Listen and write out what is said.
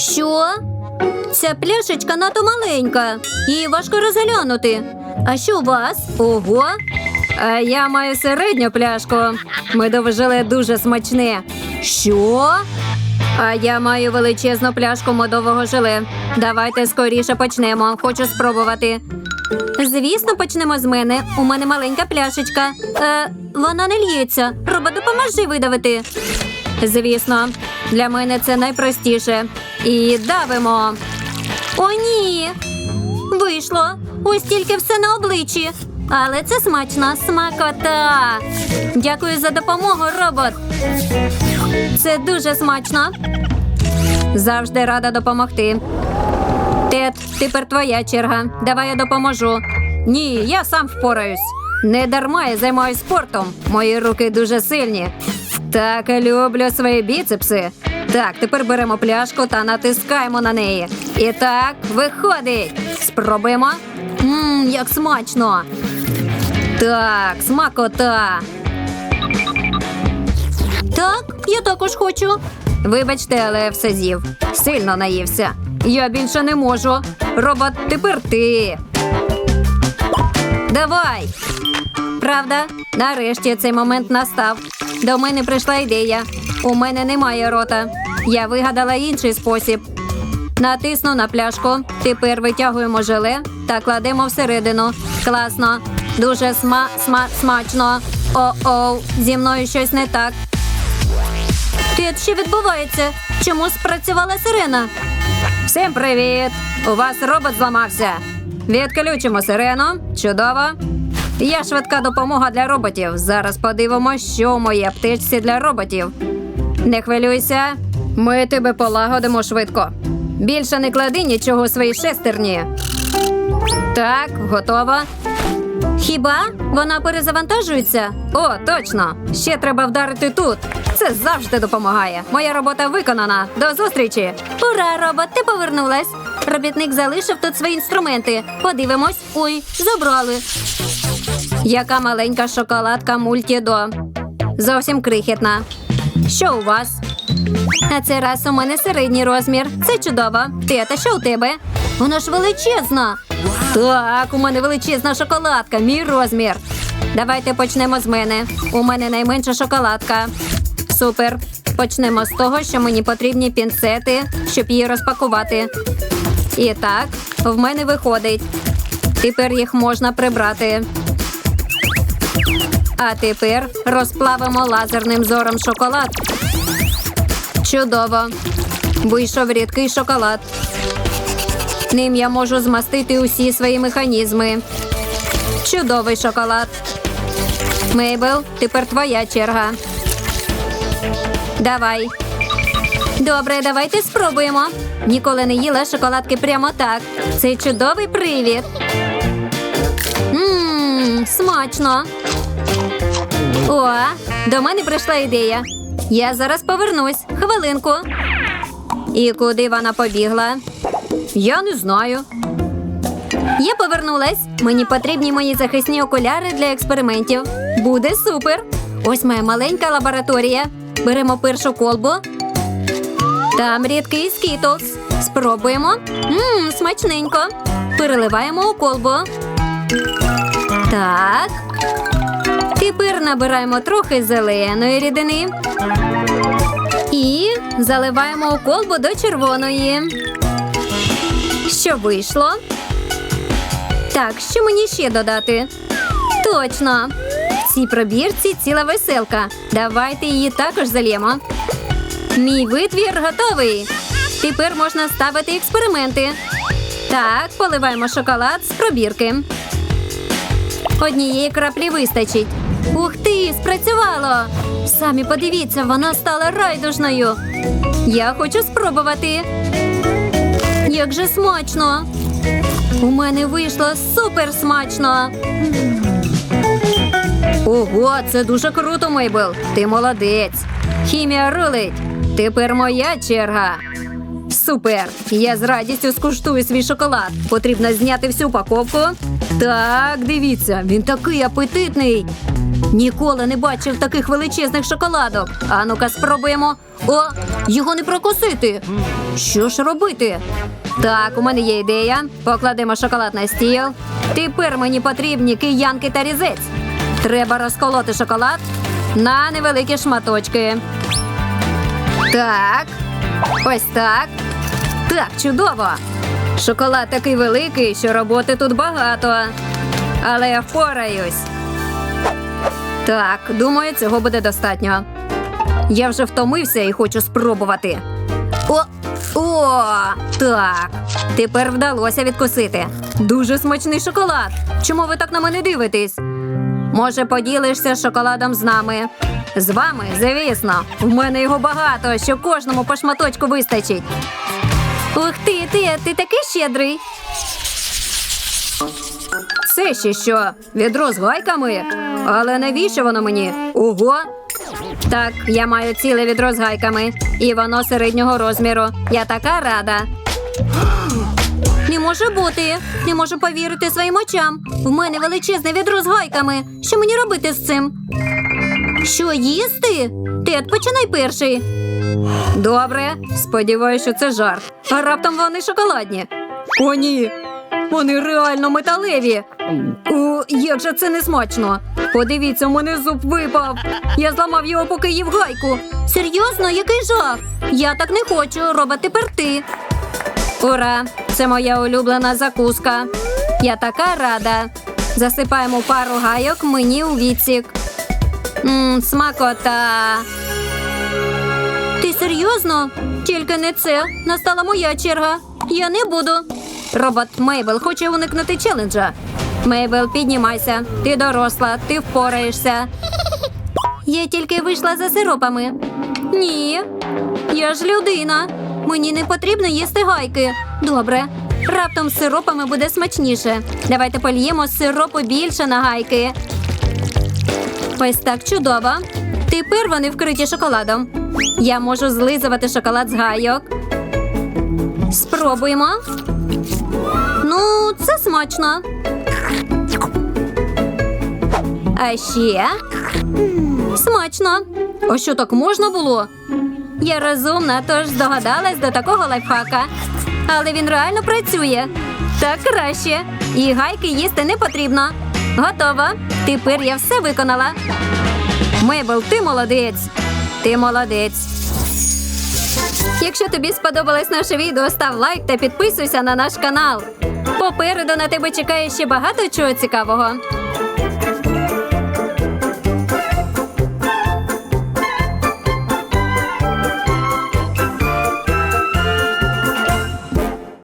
Що? Ця пляшечка надто маленька. Її важко розглянути. А що у вас? Ого. А я маю середню пляшку. Медове желе дуже смачне. Що? А я маю величезну пляшку медового желе. Давайте скоріше почнемо. Хочу спробувати. Звісно, почнемо з мене. У мене маленька пляшечка. Е, вона не лється. Робот, допоможи видавити. Звісно, для мене це найпростіше. І давимо. О, ні. Вийшло. Ось тільки все на обличчі. Але це смачна смакота. Дякую за допомогу, робот. Це дуже смачно. Завжди рада допомогти. Тед, тепер твоя черга. Давай я допоможу. Ні, я сам впораюсь. Не дарма я займаюся спортом. Мої руки дуже сильні. Так люблю свої біцепси. Так, тепер беремо пляшку та натискаємо на неї. І так, виходить. Спробуємо. Мм, як смачно. Так, смакота. Так, я також хочу. Вибачте, але все з'їв. Сильно наївся. Я більше не можу. Робот, тепер ти. Давай. Правда, нарешті цей момент настав. До мене прийшла ідея. У мене немає рота. Я вигадала інший спосіб. Натисну на пляшку. Тепер витягуємо желе та кладемо всередину. Класно. Дуже сма, сма, смачно. О-оу, зі мною щось не так. Тед, що відбувається? Чому спрацювала сирена? Всім привіт! У вас робот зламався. Відключимо сирену. Чудово. Я швидка допомога для роботів. Зараз подивимося, що в моїй аптечці для роботів. Не хвилюйся, ми тебе полагодимо швидко. Більше не клади нічого у свої шестерні. Так, готово. Хіба вона перезавантажується? О, точно! Ще треба вдарити тут. Це завжди допомагає. Моя робота виконана. До зустрічі! Ура, робот, ти повернулась. Робітник залишив тут свої інструменти. Подивимось. Ой, забрали. Яка маленька шоколадка мультідо. Зовсім крихітна. Що у вас? На цей раз у мене середній розмір. Це чудово. Ти, та що у тебе? Вона ж величезна. Так, у мене величезна шоколадка, мій розмір. Давайте почнемо з мене. У мене найменша шоколадка. Супер. Почнемо з того, що мені потрібні пінцети, щоб її розпакувати. І так, в мене виходить. Тепер їх можна прибрати. А тепер розплавимо лазерним зором шоколад. Чудово. Вийшов рідкий шоколад. Ним я можу змастити усі свої механізми. Чудовий шоколад. Мейбл, тепер твоя черга. Давай. Добре, давайте спробуємо. Ніколи не їла шоколадки прямо так. Це чудовий привід. Ммм, смачно. О, до мене прийшла ідея. Я зараз повернусь. Хвилинку. І куди вона побігла? Я не знаю. Я повернулась. Мені потрібні мої захисні окуляри для експериментів. Буде супер. Ось моя маленька лабораторія. Беремо першу колбу. Там рідкий скітлс. Спробуємо. Мм, смачненько. Переливаємо у колбу. Так. Тепер набираємо трохи зеленої рідини. І заливаємо у колбу до червоної. Що вийшло? Так, що мені ще додати? Точно. В цій пробірці ціла веселка. Давайте її також зальємо. Мій витвір готовий. Тепер можна ставити експерименти. Так, поливаємо шоколад з пробірки. Однієї краплі вистачить. Ух ти, спрацювало! Самі подивіться, вона стала райдужною. Я хочу спробувати. Як же смачно! У мене вийшло супер смачно. Ого, це дуже круто, Мейбл. Ти молодець. Хімія рулить. Тепер моя черга. Супер! Я з радістю скуштую свій шоколад. Потрібно зняти всю упаковку. Так, дивіться, він такий апетитний. Ніколи не бачив таких величезних шоколадок. А ну-ка спробуємо. О, його не прокусити. Що ж робити? Так, у мене є ідея. Покладемо шоколад на стіл. Тепер мені потрібні киянки та різець. Треба розколоти шоколад на невеликі шматочки. Так. Ось так. Так, чудово. Шоколад такий великий, що роботи тут багато. Але я впораюсь. Так, думаю, цього буде достатньо. Я вже втомився і хочу спробувати. О! О! Так. Тепер вдалося відкусити. Дуже смачний шоколад. Чому ви так на мене дивитесь? Може, поділишся шоколадом з нами? З вами, звісно. В мене його багато, що кожному по шматочку вистачить. Ух ти, ти, ти такий щедрий. Це ще що? Відро з гайками? Але навіщо воно мені? Ого! Так, я маю ціле відро з гайками, і воно середнього розміру. Я така рада. Не може бути. Не можу повірити своїм очам. В мене величезне відро з гайками. Що мені робити з цим? Що їсти? Тед, починай перший. Добре, сподіваюся, що це жарт. А раптом вони шоколадні. О, ні. Вони реально металеві. О, як же це не смачно. Подивіться, у мене зуб випав. Я зламав його, поки їв гайку. Серйозно, який жах? Я так не хочу, робот тепер ти. Ура! Це моя улюблена закуска. Я така рада. Засипаємо пару гайок мені у відсік. Мм, смакота. Серйозно? Тільки не це. Настала моя черга. Я не буду. Робот Мейбл хоче уникнути челенджа. Мейбл, піднімайся. Ти доросла, ти впораєшся. Я тільки вийшла за сиропами. Ні, я ж людина. Мені не потрібно їсти гайки. Добре. Раптом з сиропами буде смачніше. Давайте польємо сиропу більше на гайки. Ось так чудово. Тепер вони вкриті шоколадом. Я можу злизувати шоколад з гайок. Спробуємо. Ну, це смачно. А ще смачно. А що так можна було? Я розумна, тож здогадалась до такого лайфхака. Але він реально працює. Так краще. І гайки їсти не потрібно. Готово. Тепер я все виконала. Мейбл, ти молодець. Ти молодець. Якщо тобі сподобалось наше відео, став лайк та підписуйся на наш канал. Попереду на тебе чекає ще багато чого цікавого.